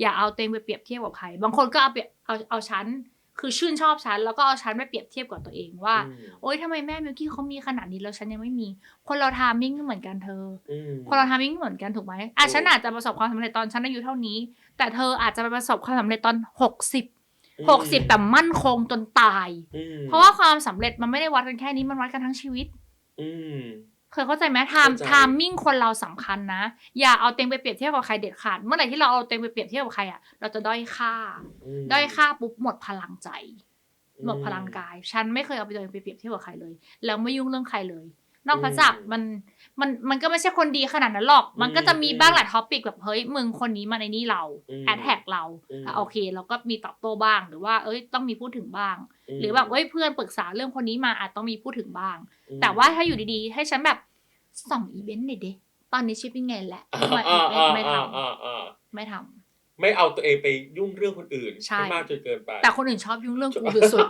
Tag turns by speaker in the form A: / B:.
A: อย่าเอาตัวเองไปเปรียบเทียบกับใคร บางคนก็เอาเปรียบเอาเอาฉันคือชื่นชอบฉันแล้วก็เอาฉันไปเปรียบเทียบกับตัวเองว่า
B: อืม
A: โอ๊ยทำไมแม่มิวกี้เขามีขนาดนี้แล้วฉันยังไม่มี คนเราทามมิ่งไม่เหมือนกันเธอ
B: อืม
A: คนเราทำมิ่งเหมือนกันถูกไหมอะ
B: ถูก
A: ฉันอาจจะประสบความสำเร็จตอนฉันอายุเท่านี้ แต่เธออาจจะไปประสบความสำเร็จตอนหกสิบหกสิบแต่มั่นคงจนตาย
B: อืม
A: เพราะว่าความสำเร็จมันไม่ได้วัดกันแค่นี้มันวัดกันทั้งชีวิต
B: อืม
A: เคยเข้าใจไหมไทม์
B: เข้าใจ
A: ไทามมิ่งคนเราสำคัญนะ อย่าเอาเต็งไปเปรียบเทียบกับใครเด็ดขาด เมื่อไหร่ที่เราเอาเต็งไปเปรียบเทียบกับใครอะ เราจะด้อยค่า
B: ม
A: ด้อยค่าปุ๊บหมดพลังใจ
B: อื
A: หมดพลังกาย ฉันไม่เคยเอาไปตัวเองไปเปรียบเทียบกับใครเลย แล้วไม่ยุ่งเรื่องใครเลย นอกจากมันมันมันก็ไม่ใช่คนดีขนาดนั้นหรอก มันก็จะมีบ้างแหละท็อปิกแบบเฮ้ยมึงคนนี้มาในนี่เรา
B: ม
A: แอดแท็กเรา
B: อืม
A: อะโอเคเราก็มีตอบโต้บ้างหรือว่าเอ้ยต้องมีพูดถึงบ้าง หรือแบบเอ้ยเพื่อนปรึกษาเรื่องคนนี้มาอาจต้องมีพูดถึงบ้าง
B: อืม
A: แต่ว่าถ้าอยู่ดีๆ ให้ฉันแบบส่องอีเวนต์หน่อยเดตอนนี้ชิปปิ้งไงแหละ
B: อ่า
A: มาอี
B: อ่า
A: เวน
B: อ่า
A: ต์ไม่ท
B: อ่าอ่าำ
A: ไม่ท
B: ไม่เอาตัวเองไปยุ่งเรื่องคนอื่น
A: ใช่
B: ให้มากจนเกินไปำ
A: แต่คนอื่นชอบยุ่งเรื่องกูสุด